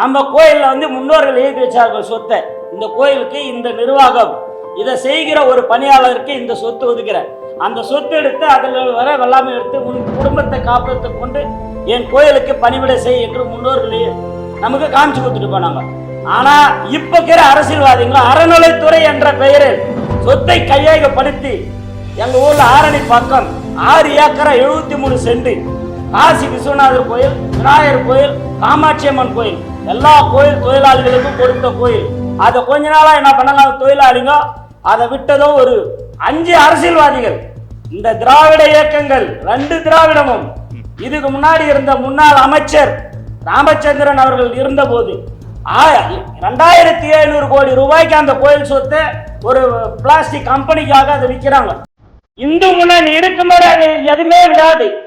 நம்ம கோயிலில் வந்து முன்னோர்கள் எழுதி வச்சார்கள் சொத்தை. இந்த கோயிலுக்கு இந்த நிர்வாகம். இதை செய்கிற ஒரு பணியாளருக்கு இந்த சொத்து ஒதுக்கிற. அந்த சொத்து எடுத்து அதில் வர வெள்ளாமை எடுத்து உன் குடும்பத்தை காப்பத்தை கொண்டு என் கோயிலுக்கு பணிவிடை செய் என்று முன்னோர்கள் நமக்கு காமிச்சு கொடுத்துட்டு போனாங்க. ஆனா இப்ப இருக்கிற அரசியல்வாதிகள் அறநிலைத்துறை என்ற பெயரில் சொத்தை கையகப்படுத்தி எங்க ஊர்ல ஆரணி பக்கம் ஆறு ஏக்கரை எழுபத்தி மூணு சென்ட். காசி விஸ்வநாதர் கோயில் விநாயகர் கோயில் காமாட்சி அம்மன் கோயில். எல்லா கோயில் தொழிலாளிகளுக்கும் கொடுத்த கோயில். அதை கொஞ்ச நாளா என்ன பண்ணாங்க? தொழிலாளிங்க அதை விட்டதோ ஒரு அஞ்சு அரசியல்வாதிகள். இந்த திராவிட இயக்கங்கள் ரெண்டு திராவிடமும். இதுக்கு முன்னாடி இருந்த முன்னாள் அமைச்சர் ராமச்சந்திரன் அவர்கள் இருந்தபோது ஆ- ரெண்டாயிரத்தி எழுநூறு கோடி ரூபாய்க்கு அந்த கோயில் சொத்தை ஒரு பிளாஸ்டிக் கம்பெனிக்காக அதை விற்கிறாங்க. இந்து முன்னணி இருக்கும்போது அது எதுவுமே விடாது.